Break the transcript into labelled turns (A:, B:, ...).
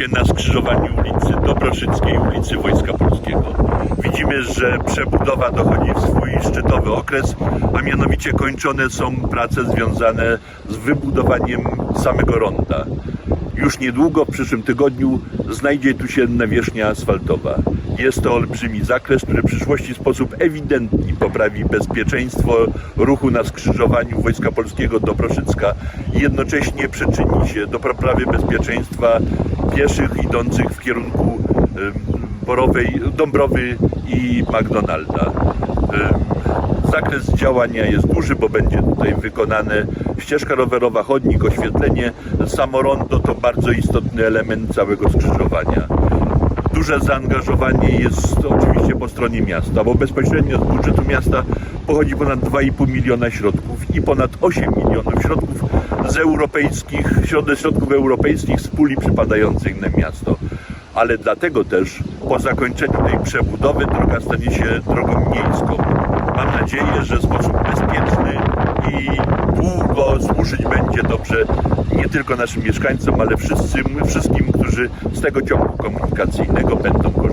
A: się na skrzyżowaniu ulicy Dobroszyckiej, ulicy Wojska Polskiego. Widzimy, że przebudowa dochodzi w swój szczytowy okres, a mianowicie kończone są prace związane z wybudowaniem samego ronda. Już niedługo, w przyszłym tygodniu, znajdzie tu się nawierzchnia asfaltowa. Jest to olbrzymi zakres, który w przyszłości w sposób ewidentny poprawi bezpieczeństwo ruchu na skrzyżowaniu Wojska Polskiego do Proszycka i jednocześnie przyczyni się do poprawy bezpieczeństwa pieszych idących w kierunku Borowej, Dąbrowy i McDonalda. Zakres działania jest duży, bo będzie tutaj wykonane ścieżka rowerowa, chodnik, oświetlenie. Samorondo to bardzo istotny element całego skrzyżowania. Duże zaangażowanie jest oczywiście po stronie miasta, bo bezpośrednio z budżetu miasta pochodzi ponad 2,5 miliona środków i ponad 8 milionów środków z europejskich, środ- środków europejskich z puli przypadających na miasto. Ale dlatego też po zakończeniu tej przebudowy droga stanie się drogą miejską. Mam nadzieję, że w sposób bezpieczny i długo służyć będzie dobrze nie tylko naszym mieszkańcom, ale wszyscy, wszystkim, którzy z tego ciągu komunikacyjnego będą korzystać.